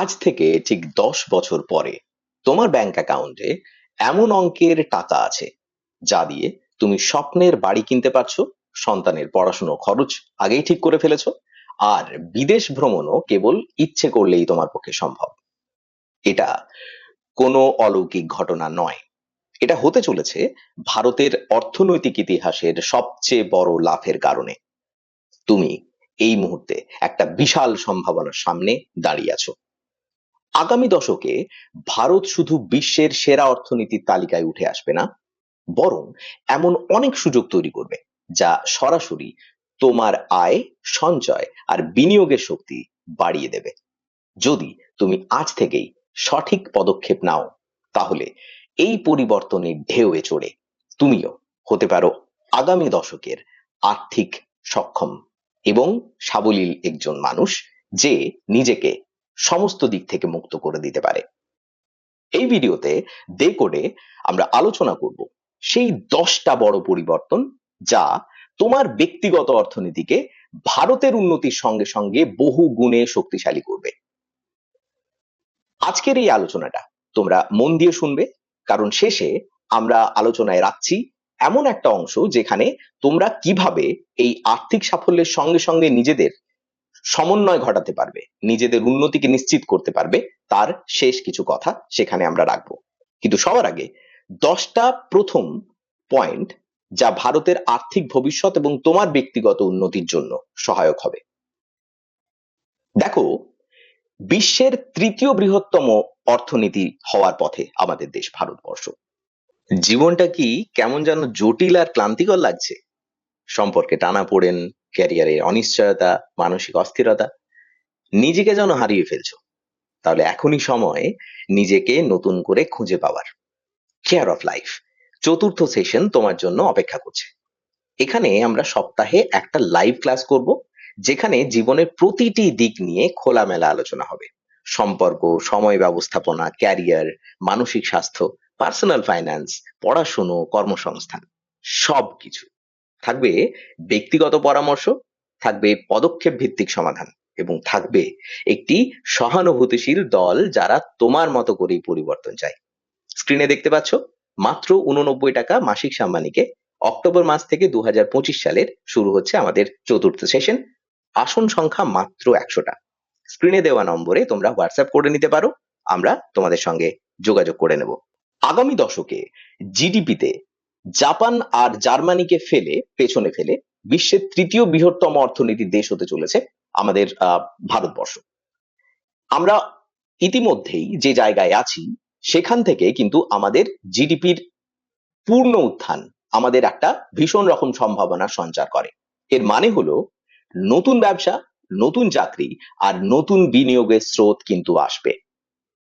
আজ থেকে ঠিক দশ বছর পরে তোমার ব্যাংক অ্যাকাউন্টে এমন অঙ্কের টাকা আছে, যা দিয়ে তুমি স্বপ্নের বাড়ি কিনতে পারছ, সন্তানের পড়াশুনো খরচ আগেই ঠিক করে ফেলেছো, আর বিদেশ ভ্রমণও কেবল ইচ্ছে করলেই তোমার পক্ষে সম্ভব। এটা কোনো অলৌকিক ঘটনা নয়। এটা হতে চলেছে ভারতের অর্থনৈতিক ইতিহাসের সবচেয়ে বড় লাভের কারণে। তুমি এই মুহূর্তে একটা বিশাল সম্ভাবনার সামনে দাঁড়িয়ে আছো। আগামী দশকে ভারত শুধু বিশ্বের সেরা অর্থনীতির তালিকায় উঠে আসবে না, বরং এমন অনেক সুযোগ তৈরি করবে যা সরাসরি তোমার আয়, সঞ্চয় আর বিনিয়োগের শক্তি বাড়িয়ে দেবে। যদি তুমি আজ থেকেই সঠিক পদক্ষেপ নাও, তাহলে এই পরিবর্তনের ঢেউয়ে চড়ে তুমিও হতে পারো আগামী দশকের আর্থিক সক্ষম এবং সাবলীল একজন মানুষ যে নিজেকে সমস্ত দিক থেকে মুক্ত করে দিতে পারে। এই ভিডিওতে দে কোডে আমরা আলোচনা করব সেই দশটা বড় পরিবর্তন যা তোমার ব্যক্তিগত অর্থনীতিকে ভারতের উন্নতির সঙ্গে সঙ্গে বহু গুণে শক্তিশালী করবে। আজকের এই আলোচনাটা তোমরা মন দিয়ে শুনবে, কারণ শেষে আমরা আলোচনায় রাখছি এমন একটা অংশ যেখানে তোমরা কীভাবে এই আর্থিক সাফল্যের সঙ্গে সঙ্গে নিজেদের সমন্বয় ঘটাতে পারবে, নিজেদের উন্নতিকে নিশ্চিত করতে পারবে, তার শেষ কিছু কথা সেখানে আমরা রাখব। কিন্তু সবার আগে দশটা প্রথম পয়েন্ট যা ভারতের আর্থিক ভবিষ্যৎ এবং তোমার ব্যক্তিগত উন্নতির জন্য সহায়ক হবে। দেখো, বিশ্বের তৃতীয় বৃহত্তম অর্থনীতি হওয়ার পথে আমাদের দেশ ভারতবর্ষ। জীবনটা কি কেমন যেন জটিল আর ক্লান্তিকর লাগছে? সম্পর্কে টানা পড়েন ক্যারিয়ারে অনিশ্চয়তা, মানসিক অস্থিরতা, নিজেকে যেন হারিয়ে ফেলছো। তাহলে এখনই সময় নিজেকে নতুন করে খুঁজে পাওয়ার। কেয়ার অফ লাইফ চতুর্থ সেশন তোমার জন্য অপেক্ষা করছে। এখানে আমরা সপ্তাহে একটা লাইভ ক্লাস করব, যেখানে জীবনের প্রতিটি দিক নিয়ে খোলামেলা আলোচনা হবে। সম্পর্ক, সময় ব্যবস্থাপনা ক্যারিয়ার মানসিক স্বাস্থ্য পার্সোনাল ফাইন্যান্স পড়াশুনো, কর্মসংস্থান, সবকিছু। থাকবে ব্যক্তিগত পরামর্শ, থাকবে পদক্ষেপ ভিত্তিক সমাধান এবং থাকবে একটি সহানুভূতিশীল দল যারা তোমার মতো করেই পরিবর্তন চায়। স্ক্রিনে দেখতে পাচ্ছ, মাত্র উননব্বই টাকা মাসিক সাম্মানিকে অক্টোবর মাস থেকে দু হাজার পঁচিশ সালের শুরু হচ্ছে আমাদের চতুর্থ সেশন আসন সংখ্যা মাত্র একশোটা স্ক্রিনে দেওয়া নম্বরে তোমরা হোয়াটসঅ্যাপ করে নিতে পারো, আমরা তোমাদের সঙ্গে যোগাযোগ করে নেব। আগামী দশকে জিডিপিতে জাপান আর জার্মানিকে ফেলে, পেছনে ফেলে বিশ্বের তৃতীয় বৃহত্তম অর্থনীতির দেশ হতে চলেছে আমাদের ভারতবর্ষ। আমরা ইতিমধ্যেই যে জায়গায় আছি, সেখান থেকে কিন্তু আমাদের জিডিপির পূর্ণ উত্থান আমাদের একটা ভীষণ রকম সম্ভাবনা সঞ্চার করে। এর মানে হলো নতুন ব্যবসা, নতুন চাকরি আর নতুন বিনিয়োগের স্রোত কিন্তু আসবে।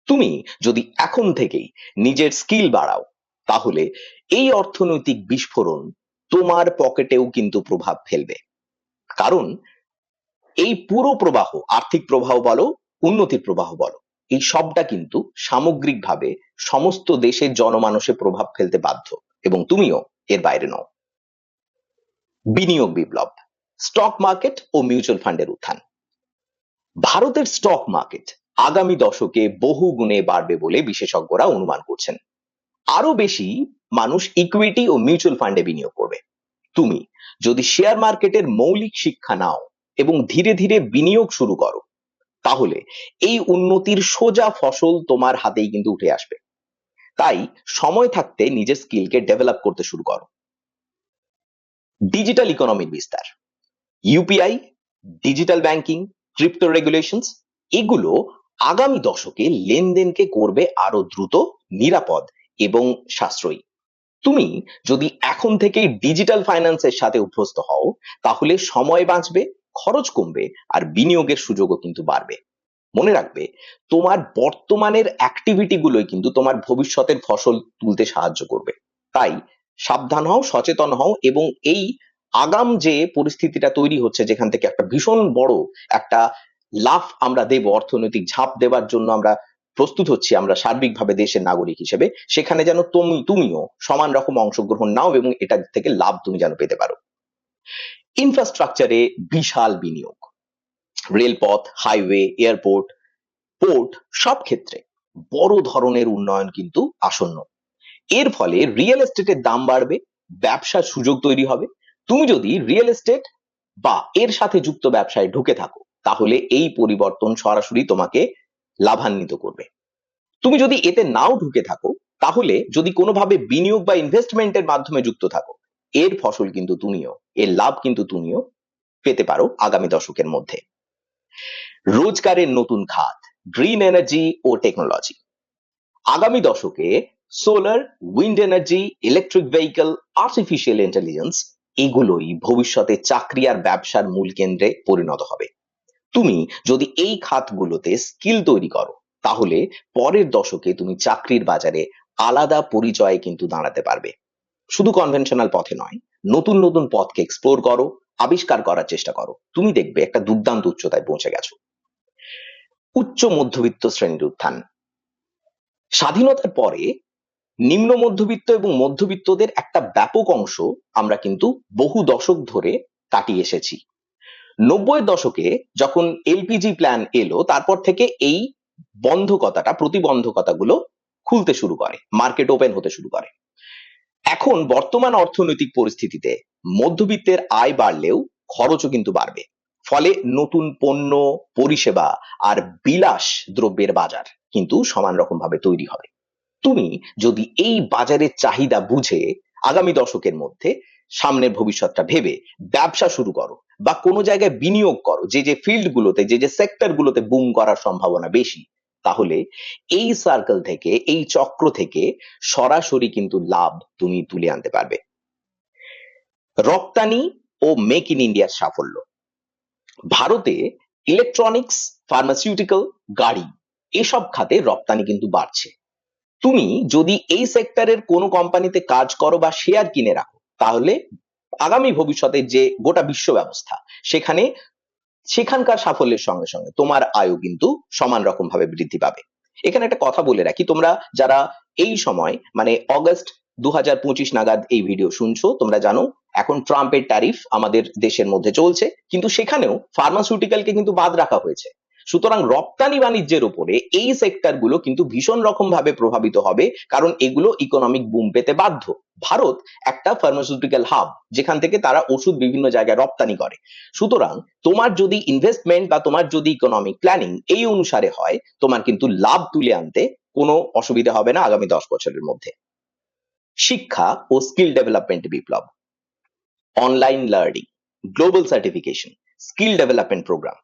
তুমি যদি এখন থেকেই নিজের স্কিল বাড়াও, তাহলে এই অর্থনৈতিক বিস্ফোরণ তোমার পকেটেও কিন্তু প্রভাব ফেলবে। কারণ এই পুরো প্রবাহ, আর্থিক প্রবাহ বলো উন্নতির প্রবাহ বলো, এই সবটা কিন্তু সামগ্রিকভাবে সমস্ত দেশের জনমানসে প্রভাব ফেলতে বাধ্য এবং তুমিও এর বাইরে নও। বিনিয়োগ বিপ্লব, স্টক মার্কেট ও মিউচুয়াল ফান্ডের উত্থান। ভারতের স্টক মার্কেট আগামী দশকে বহু গুণে বাড়বে বলে বিশেষজ্ঞরা অনুমান করছেন। আরও বেশি মানুষ ইকুইটি ও মিউচুয়াল ফান্ডে বিনিয়োগ করবে। তুমি যদি শেয়ার মার্কেটের মৌলিক শিক্ষা নাও এবং ধীরে ধীরে বিনিয়োগ শুরু করো, তাহলে এই উন্নতির সোজা ফসল তোমার হাতেই কিন্তু উঠে আসবে। তাই সময় থাকতে নিজের স্কিলকে ডেভেলপ করতে শুরু করো। ডিজিটাল ইকোনমির বিস্তার। UPI digital banking crypto regulations এগুলো আগামী দশকে লেনদেনকে করবে আরও দ্রুত, নিরাপদ এবং সাশ্রয়ী। তুমি যদি এখন থেকেই ডিজিটাল ফাইন্যান্সের সাথে অভ্যস্ত হও, তাহলে সময় বাঁচবে, খরচ কমবে, আর বিনিয়োগের সুযোগও কিন্তু বাড়বে। মনে রাখবে, তোমার বর্তমানের অ্যাক্টিভিটি গুলোই কিন্তু তোমার ভবিষ্যতের ফসল তুলতে সাহায্য করবে। তাই সাবধান হও, সচেতন হও, এবং এই আগাম যে পরিস্থিতিটা তৈরি হচ্ছে, যেখান থেকে একটা ভীষণ বড় একটা লাভ আমরা দেব, অর্থনৈতিক ঝাঁপ দেওয়ার জন্য আমরা প্রস্তুত হচ্ছি আমরা সার্বিকভাবে দেশের নাগরিক হিসেবে। সেখানে যেন তুমি, তুমিও সমান রকম অংশগ্রহণ নাও এবং এটা থেকে লাভ তুমি যেন পেতে পারো। ইনফ্রাস্ট্রাকচারে বিশাল বিনিয়োগ। রেলপথ হাইওয়ে এয়ারপোর্ট পোর্ট সব ক্ষেত্রে বড় ধরনের উন্নয়ন কিন্তু আসন্ন। এর ফলে রিয়েল এস্টেটের দাম বাড়বে, ব্যবসার সুযোগ তৈরি হবে। তুমি যদি রিয়েল এস্টেট বা এর সাথে যুক্ত ব্যবসায় ঢুকে থাকো, তাহলে এই পরিবর্তন সরাসরি তোমাকে লাভান্বিত করবে। তুমি যদি এতে নাও ঢুকে থাকো, তাহলে যদি কোনোভাবে বিনিয়োগ বা ইনভেস্টমেন্টের মাধ্যমে যুক্ত থাকো, এর ফসল কিন্তু তুমিও, এর লাভ কিন্তু তুমিও পেতে পারো আগামী দশকের মধ্যে। রোজগারের নতুন খাত গ্রিন এনার্জি ও টেকনোলজি আগামী দশকে solar wind energy electric vehicle artificial intelligence এগুলোই ভবিষ্যতে চাকরি আর ব্যবসার মূল কেন্দ্রে পরিণত হবে। তুমি যদি এই খাতগুলোতে স্কিল তৈরি করো, তাহলে পরের দশকে তুমি চাকরির বাজারে আলাদা পরিচয়ে কিন্তু দাঁড়াতে পারবে। শুধু কনভেনশনাল পথে নয়, নতুন নতুন পথকে এক্সপ্লোর করো, আবিষ্কার করার চেষ্টা করো। তুমি দেখবে একটা দুর্দান্ত উচ্চতায় পৌঁছে গেছো। উচ্চ মধ্যবিত্ত শ্রেণির উত্থান। স্বাধীনতার পরে নিম্ন মধ্যবিত্ত এবং মধ্যবিত্তদের একটা ব্যাপক অংশ আমরা কিন্তু বহু দশক ধরে কাটিয়ে এসেছি। নব্বই দশকে যখন এলপিজি প্ল্যান এলো, তারপর থেকে এই বন্ধকতাটা, প্রতিবন্ধকতাগুলো খুলতে শুরু করে মার্কেট ওপেন হতে শুরু করে। এখন বর্তমান অর্থনৈতিক পরিস্থিতিতে মধ্যবিত্তের আয় বাড়লেও খরচও কিন্তু বাড়বে, ফলে নতুন পণ্য, পরিষেবা আর বিলাস দ্রব্যের বাজার কিন্তু সমান রকম ভাবে তৈরি হবে তুমি যদি এই বাজারের চাহিদা বুঝে আগামী দশকের মধ্যে সামনের ভবিষ্যৎটা ভেবে ব্যবসা শুরু করো বা কোনো জায়গায় বিনিয়োগ করো, যে যে ফিল্ড গুলোতে, যে যে সেক্টর গুলোতে বুম করার সম্ভাবনা বেশি, তাহলে এই সার্কেল থেকে, এই চক্র থেকে সরাসরি কিন্তু লাভ তুমি তুলে আনতে পারবে। রপ্তানি ও মেক ইন ইন্ডিয়ার সাফল্য। ভারতে ইলেকট্রনিক্স ফার্মাসিউটিক্যাল গাড়ি এসব খাতে রপ্তানি কিন্তু বাড়ছে। তুমি যদি এই সেক্টরের কোনো কোম্পানিতে কাজ করো বা শেয়ার কিনে রাখো তাহলে আগামী ভবিষ্যতে যে গোটা বিশ্ব ব্যবস্থা, সেখানে সেখানকার সাফল্যের সঙ্গে সঙ্গে তোমার আয়ু কিন্তু সমান রকম ভাবে বৃদ্ধি পাবে। এখানে একটা কথা বলে রাখি, তোমরা যারা এই সময় মানে অগস্ট দু হাজার পঁচিশ নাগাদ এই ভিডিও শুনছো, তোমরা জানো এখন ট্রাম্পের ট্যারিফ আমাদের দেশের মধ্যে চলছে, কিন্তু সেখানেও ফার্মাসিউটিক্যালকে কিন্তু বাদ রাখা হয়েছে। সুতরাং রপ্তানি বাণিজ্যের উপরে এই সেক্টরগুলো কিন্তু ভীষণ রকম ভাবে প্রভাবিত হবে, কারণ এগুলো ইকোনমিক বুম পেতে বাধ্য। ভারত একটা ফার্মাসিউটিক্যাল হাব যেখান থেকে তারা ওষুধ বিভিন্ন জায়গায় রপ্তানি করে। সুতরাং তোমার যদি ইনভেস্টমেন্ট বা তোমার যদি ইকোনমিক প্ল্যানিং এই অনুসারে হয়, তোমার কিন্তু লাভ তুলে আনতে কোনো অসুবিধা হবে না আগামী দশ বছরের মধ্যে। শিক্ষা ও স্কিল ডেভেলপমেন্ট বিপ্লব। Online learning global certification skill development program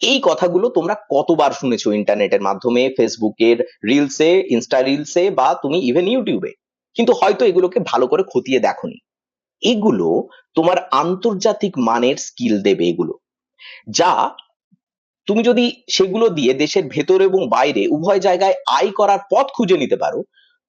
এই কথাগুলো তোমরা কতবার শুনেছো ইন্টারনেটের মাধ্যমে, ফেসবুকের রিলসে ইনস্টা রিলসে বা তুমি ইভেন ইউটিউবে কিন্তু হয়তো এগুলোকে ভালো করে খতিয়ে দেখোনি। এগুলো তোমার আন্তর্জাতিক মানের স্কিল দেবে এগুলো। যা তুমি যদি সেগুলো দিয়ে দেশের ভেতর এবং বাইরে উভয় জায়গায় আয় করার পথ খুঁজে নিতে পারো,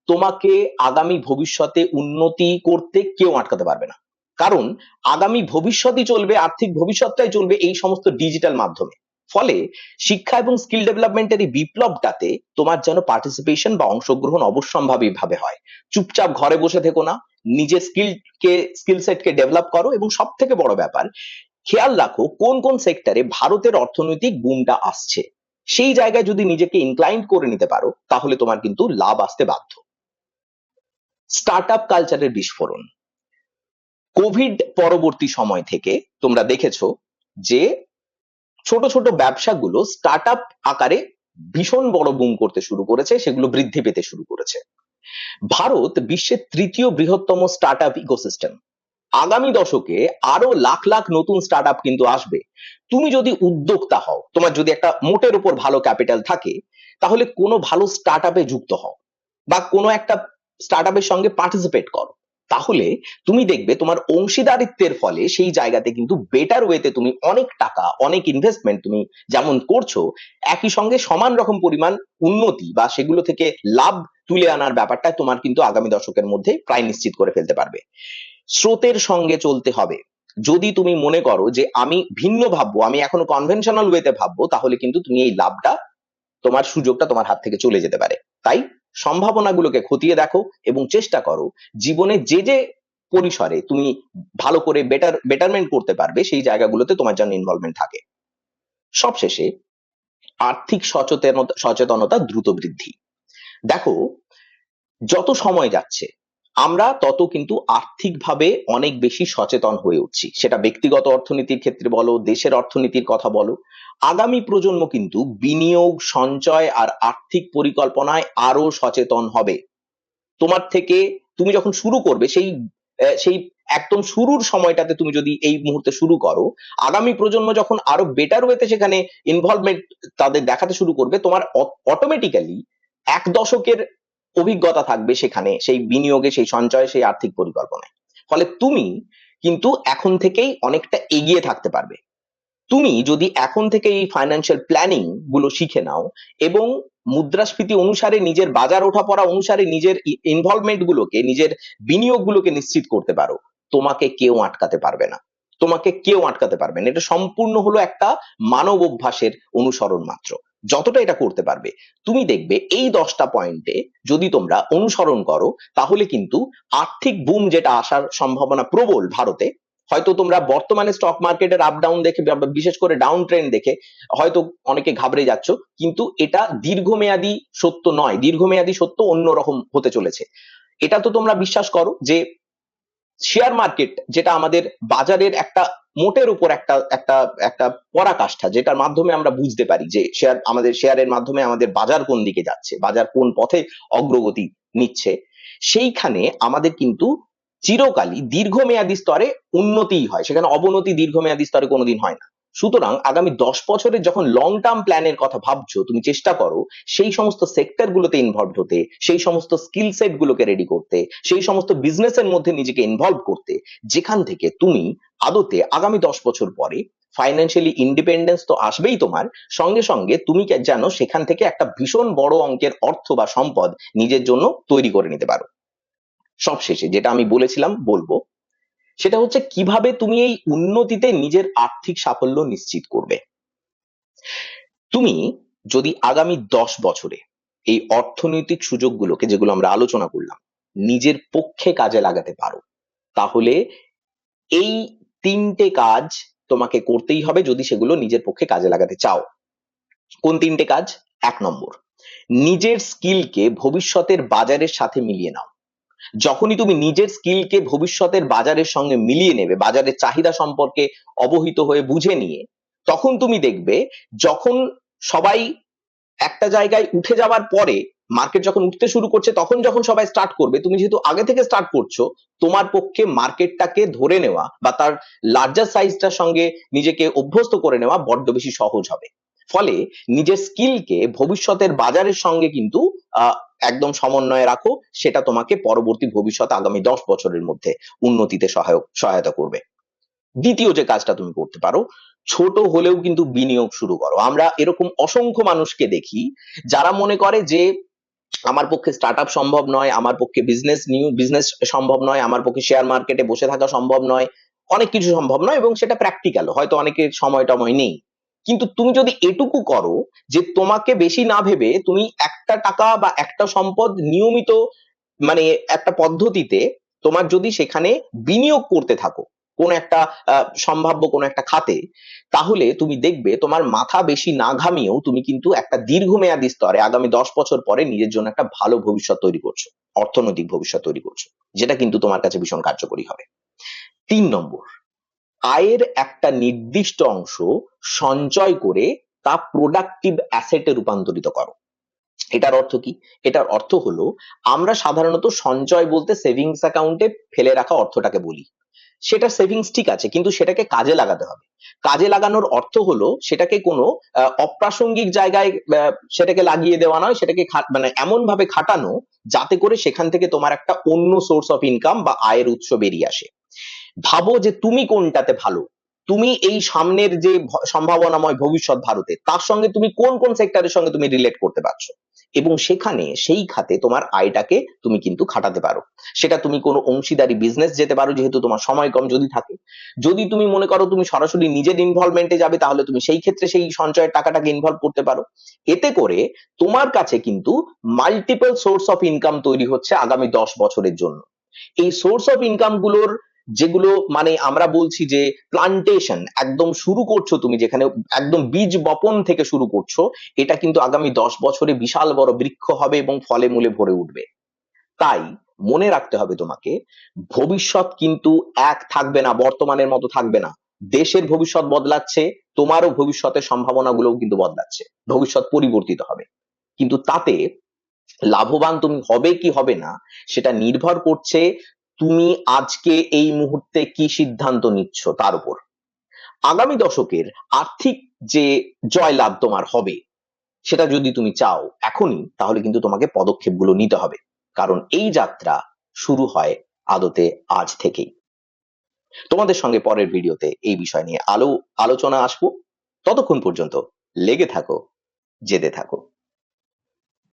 তোমাকে আগামী ভবিষ্যতে উন্নতি করতে কেউ আটকাতে পারবে না। কারণ আগামী ভবিষ্যৎই চলবে, আর্থিক ভবিষ্যৎটাই চলবে এই সমস্ত ডিজিটাল মাধ্যমে। ফলে শিক্ষা এবং স্কিল ডেভেলপমেন্টের এই বিপ্লবটাতে তোমার যেন পার্টিসিপেশন বা অংশগ্রহণ অবশ্যম্ভাবী ভাবে হয়। চুপচাপ ঘরে বসে থেকো না নিজের স্কিল কে স্কিল সেট কে ডেভেলপ করো এবং সব থেকে বড় ব্যাপার, খেয়াল রাখো কোন কোন সেক্টরে ভারতের অর্থনৈতিক বুমটা আসছে। সেই জায়গায় যদি নিজেকে ইনক্লাইন্ড করে নিতে পারো, তাহলে তোমার কিন্তু লাভ আসতে বাধ্য। স্টার্ট আপ কালচারের বিস্ফোরণ। কোভিড পরবর্তী সময় থেকে তোমরা দেখেছ যে ছোট ছোট ব্যবসাগুলো স্টার্ট আপ আকারে ভীষণ বড় বুম করতে শুরু করেছে, সেগুলো বৃদ্ধি পেতে শুরু করেছে। ভারত বিশ্বের তৃতীয় বৃহত্তম স্টার্ট আপ ইকোসিস্টেম আগামী দশকে আরও লাখ লাখ নতুন স্টার্ট আপ কিন্তু আসবে। তুমি যদি উদ্যোক্তা হও, তোমার যদি একটা মোটের উপর ভালো ক্যাপিটাল থাকে, তাহলে কোনো ভালো স্টার্ট আপে যুক্ত হও বা কোনো একটা স্টার্ট আপের সঙ্গে পার্টিসিপেট করো। তাহলে তুমি দেখবে তোমার অংশীদারিত্বের ফলে সেই জায়গাতে কিন্তু বেটার ওয়েতে তুমি অনেক টাকা, অনেক ইনভেস্টমেন্ট তুমি যেমন করছ, একই সঙ্গে সমান রকম পরিমাণ উন্নতি বা সেগুলো থেকে লাভ তুলে আনার ব্যাপারটা তোমার কিন্তু আগামী দশকের মধ্যে প্রায় নিশ্চিত করে ফেলতে পারবে। স্রোতের সঙ্গে চলতে হবে। যদি তুমি মনে করো যে আমি ভিন্ন ভাববো, আমি এখনও কনভেনশনাল ওয়েতে ভাববো, তাহলে কিন্তু তুমি এই লাভটা তোমার সুযোগটা তোমার হাত থেকে চলে যেতে পারে। তাই সম্ভাবনাগুলোকে খতিয়ে দেখো এবং চেষ্টা করো জীবনে যে যে পরিসরে তুমি ভালো করে বেটার বেটারমেন্ট করতে পারবে সেই জায়গাগুলোতে তোমার জন্য ইনভলভমেন্ট থাকে। সবশেষে আর্থিক সচেতনতা সচেতনতা দ্রুত বৃদ্ধি। দেখো, যত সময় যাচ্ছে আমরা তত কিন্তু আর্থিকভাবে অনেক বেশি সচেতন হয়ে উঠছি। সেটা ব্যক্তিগত অর্থনীতির ক্ষেত্রে বলো, দেশের অর্থনীতির কথা বলো, আগামী প্রজন্ম কিন্তু বিনিয়োগ, সঞ্চয় আর আর্থিক পরিকল্পনায় আরও সচেতন হবে। তোমার থেকে তুমি যখন শুরু করবে, সেই সেই একদম শুরুর সময়টাতে তুমি যদি এই মুহূর্তে শুরু করো, আগামী প্রজন্ম যখন আরও বেটার ওয়েতে সেখানে ইনভলভমেন্ট তাদের দেখাতে শুরু করবে, তোমার অটোমেটিক্যালি এক দশকের অভিজ্ঞতা থাকবে সেখানে, সেই বিনিয়োগে, সেই সঞ্চয়ে, সেই আর্থিক পরিকল্পনায়। ফলে তুমি কিন্তু এখন থেকেই অনেকটা এগিয়ে থাকতে পারবে। তুমি যদি এখন থেকে এই ফাইন্যান্সিয়াল প্ল্যানিংগুলো শিখে নাও এবং মুদ্রাস্ফীতি অনুসারে নিজের বাজার ওঠাপড়া অনুসারে নিজের ইনভলভমেন্ট গুলোকে, নিজের বিনিয়োগ গুলোকে নিশ্চিত করতে পারো, তোমাকে কেউ আটকাতে পারবে না। তোমাকে কেউ আটকাতে পারবে না। এটা সম্পূর্ণ হলো একটা মানব অভ্যাসের অনুসরণ মাত্র। যতটা এটা করতে পারবে। তুমি দেখবে এই দশটা পয়েন্টে যদি তোমরা অনুসরণ করো, তাহলে কিন্তু আর্থিক বুম যেটা আসার সম্ভাবনা প্রবল ভারতে, হয়তো তোমরা বর্তমানে স্টক মার্কেটের আপ ডাউন দেখে বিশেষ করে ডাউন ট্রেন্ড দেখে হয়তো অনেকে ঘাবড়ে যাচ্ছ, কিন্তু এটা দীর্ঘমেয়াদী সত্য নয়। দীর্ঘমেয়াদী সত্য অন্যরকম হতে চলেছে। এটা তো তোমরা বিশ্বাস করো যে শেয়ার মার্কেট যেটা আমাদের বাজারের একটা মোটের উপর একটা একটা একটা পরাকাষ্ঠা, যেটার মাধ্যমে আমরা বুঝতে পারি যে শেয়ার আমাদের শেয়ারের মাধ্যমে আমাদের বাজার কোন দিকে যাচ্ছে, বাজার কোন পথে অগ্রগতি নিচ্ছে, সেইখানে আমাদের কিন্তু চিরকালই দীর্ঘমেয়াদী স্তরে উন্নতিই হয়, সেখানে অবনতি দীর্ঘমেয়াদী স্তরে কোনোদিন হয় না। সুতরাং আগামী দশ বছরের যখন লং টার্ম প্ল্যানের কথা ভাবছ, তুমি চেষ্টা করো সেই সমস্ত সেক্টর গুলোতে ইনভলভ হতে, সেই সমস্ত স্কিল সেট গুলোকে রেডি করতে, সেই সমস্ত বিজনেসের মধ্যে নিজেকে ইনভলভ করতে, যেখান থেকে তুমি আদতে আগামী দশ বছর পরে ফাইন্যান্সিয়ালি ইন্ডিপেন্ডেন্স তো আসবেই তোমার, সঙ্গে সঙ্গে তুমি যেন সেখান থেকে একটা ভীষণ বড় অঙ্কের অর্থ বা সম্পদ নিজের জন্য তৈরি করে নিতে পারো। সবশেষে যেটা আমি বলেছিলাম, বলব সেটা হচ্ছে কীভাবে তুমি এই উন্নতিতে নিজের আর্থিক সাফল্য নিশ্চিত করবে। তুমি যদি আগামী দশ বছরে এই অর্থনৈতিক সুযোগগুলোকে যেগুলো আমরা আলোচনা করলাম, নিজের পক্ষে কাজে লাগাতে পারো, তাহলে এই তিনটে কাজ তোমাকে করতেই হবে যদি সেগুলো নিজের পক্ষে কাজে লাগাতে চাও। কোন তিনটে কাজ? এক নম্বর, নিজের স্কিলকে ভবিষ্যতের বাজারের সাথে মিলিয়ে নাও। যখনই তুমি নিজের স্কিলকে ভবিষ্যতের বাজারের সঙ্গে মিলিয়ে নেবে, বাজারের চাহিদা সম্পর্কে অবহিত হয়ে বুঝে নিয়ে, তখন তুমি দেখবে যখন সবাই একটা জায়গায় উঠে যাওয়ার পরে মার্কেট যখন উঠতে শুরু করছে, তখন যখন সবাই স্টার্ট করবে, তুমি যেহেতু আগে থেকে স্টার্ট করছ, তোমার পক্ষে মার্কেটটাকে ধরে নেওয়া বা তার লার্জার সাইজটার সঙ্গে নিজেকে অভ্যস্ত করে নেওয়া বড্ড বেশি সহজ হবে। ফলে নিজের স্কিলকে ভবিষ্যতের বাজারের সঙ্গে কিন্তু একদম সমন্বয়ে রাখো। সেটা তোমাকে পরবর্তী ভবিষ্যৎ আগামী দশ বছরের মধ্যে উন্নতিতে সহায়ক, সহায়তা করবে। দ্বিতীয় যে কাজটা তুমি করতে পারো, ছোট হলেও কিন্তু বিনিয়োগ শুরু করো। আমরা এরকম অসংখ্য মানুষকে দেখি, যারা মনে করে যে, আমার পক্ষে স্টার্ট আপ সম্ভব নয়, আমার পক্ষে বিজনেস নিউ বিজনেস সম্ভব নয়, আমার পক্ষে শেয়ার মার্কেটে বসে থাকা সম্ভব নয়, অনেক কিছু সম্ভব নয় এবং সেটা প্র্যাকটিক্যাল হয়তো অনেকের সময় টময় নেই। কিন্তু তুমি যদি এটুকু করো যে তোমাকে বেশি না ভেবে তুমি একটা টাকা বা একটা সম্পদ নিয়মিত মানে একটা পদ্ধতিতে তোমার যদি সেখানে বিনিয়োগ করতে থাকো, কোন একটা সম্ভাব্য কোন একটা খাতে, তাহলে তুমি দেখবে তোমার মাথা বেশি না ঘামিয়েও তুমি কিন্তু একটা দীর্ঘমেয়াদী স্তরে আগামী দশ বছর পরে নিজের জন্য একটা ভালো ভবিষ্যৎ তৈরি করছ, অর্থনৈতিক ভবিষ্যৎ তৈরি করছ, যেটা কিন্তু তোমার কাছে ভীষণ কার্যকরী হবে। তিন নম্বর আয়ের একটা নির্দিষ্ট অংশ সঞ্চয় করে তা প্রোডাক্টিভ অ্যাসেটে রূপান্তরিত করো। এটার অর্থ কি? এটার অর্থ হলো, আমরা সাধারণত সঞ্চয় বলতে সেভিংস অ্যাকাউন্টে ফেলে রাখা অর্থটাকে বলি। সেটা সেভিংস ঠিক আছে, কিন্তু সেটাকে কাজে লাগাতে হবে। কাজে লাগানোর অর্থ হলো, সেটাকে কোনো অপ্রাসঙ্গিক জায়গায় সেটাকে লাগিয়ে দেওয়া নয়, সেটাকে মানে এমন ভাবে খাটানো যাতে করে সেখান থেকে তোমার একটা অন্য সোর্স অফ ইনকাম বা আয়ের উৎস বেরিয়ে আসে। ভাবো যে তুমি কোনটাতে ভালো? তুমি এই সামনের যে সম্ভাবনাময় ভবিষ্যৎ ভারতে, তার সঙ্গে তুমি কোন কোন সেক্টরের সঙ্গে তুমি রিলেট করতে পারছ? এবং সেখানে সেই খাতে তোমার আয়টাকে তুমি কিন্তু খাটাতে পারো। সেটা তুমি কোনো অংশীদারি বিজনেস যেতে পারো, যেহেতু তোমার সময় কম যদি থাকে। যদি তুমি মনে করো তুমি সরাসরি নিজের ইনভলভমেন্টে যাবে, তাহলে তুমি সেই ক্ষেত্রে সেই সঞ্চয়ের টাকাটাকে ইনভলভ করতে পারো। এতে করে তোমার কাছে কিন্তু মাল্টিপল সোর্স অফ ইনকাম তৈরি হচ্ছে আগামী দশ বছরের জন্য। এই সোর্স অফ ইনকামগুলোর যেগুলো মানে আমরা বলছি যে প্লান্টেশন একদম শুরু করছ তুমি যেখানে একদম বীজ বপন থেকে শুরু করছ, এটা কিন্তু আগামী দশ বছরে বিশাল বড় বৃক্ষ হবে এবং ফলে মূলে ভরে উঠবে। তাই মনে রাখতে হবে তোমাকে, ভবিষ্যৎ কিন্তু এক থাকবে না, বর্তমানের মতো থাকবে না। দেশের ভবিষ্যৎ বদলাচ্ছে, তোমারও ভবিষ্যতের সম্ভাবনাগুলোও কিন্তু বদলাচ্ছে, ভবিষ্যৎ পরিবর্তিত হবে। কিন্তু তাতে লাভবান তুমি হবে কি হবে না, সেটা নির্ভর করছে তুমি আজকে এই মুহূর্তে কি সিদ্ধান্ত নিচ্ছ তার উপর? আগামী দশকের আর্থিক যে জয়লাভ তোমার হবে, সেটা যদি তুমি চাও এখনই, তাহলে কিন্তু তোমাকে পদক্ষেপগুলো নিতে হবে। কারণ এই যাত্রা শুরু হয় আদতে আজ থেকেই। তোমাদের সঙ্গে পরের ভিডিওতে এই বিষয় নিয়ে আলো আলোচনা আসব। ততক্ষণ পর্যন্ত লেগে থাকো, জেদে থাকো।